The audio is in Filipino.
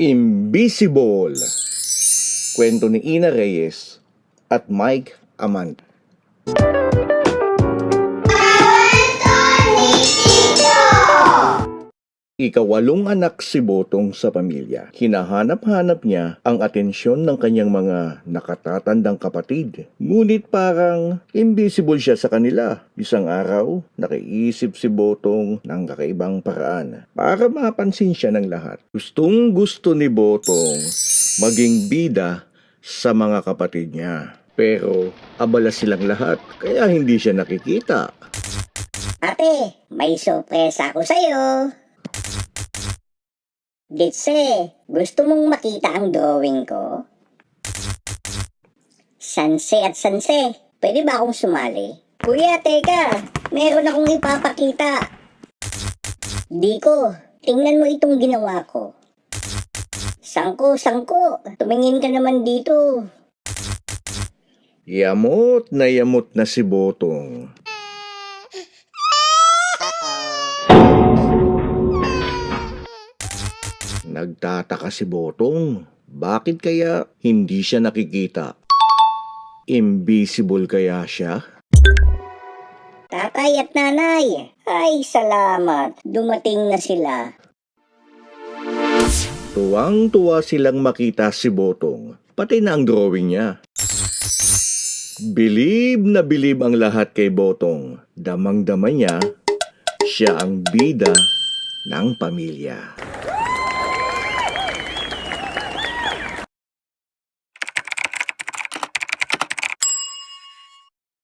Invisible. Kwento ni Ina Reyes at Mike Amand. Ikawalong anak si Botong sa pamilya. Hinahanap-hanap niya ang atensyon ng kanyang mga nakatatandang kapatid. Ngunit parang invisible siya sa kanila. Isang araw, nakiisip si Botong ng kakaibang paraan para mapansin siya ng lahat. Gustong gusto ni Botong maging bida sa mga kapatid niya. Pero abala silang lahat kaya hindi siya nakikita. Ate, may sorpresa ako sa'yo. Ditse, gusto mong makita ang drawing ko? Sanse at sanse, pwede ba akong sumali? Kuya, teka, meron akong ipapakita. Diko, tingnan mo itong ginawa ko. Sangko, sangko, tumingin ka naman dito. Yamot na yamot na si Botong. Nagtataka si Botong. Bakit kaya hindi siya nakikita? Invisible kaya siya? Tatay at nanay, ay salamat, dumating na sila. Tuwang-tuwa silang makita si Botong, pati na ang drawing niya. Bilib na bilib ang lahat kay Botong. Damang-dama niya, siya ang bida ng pamilya.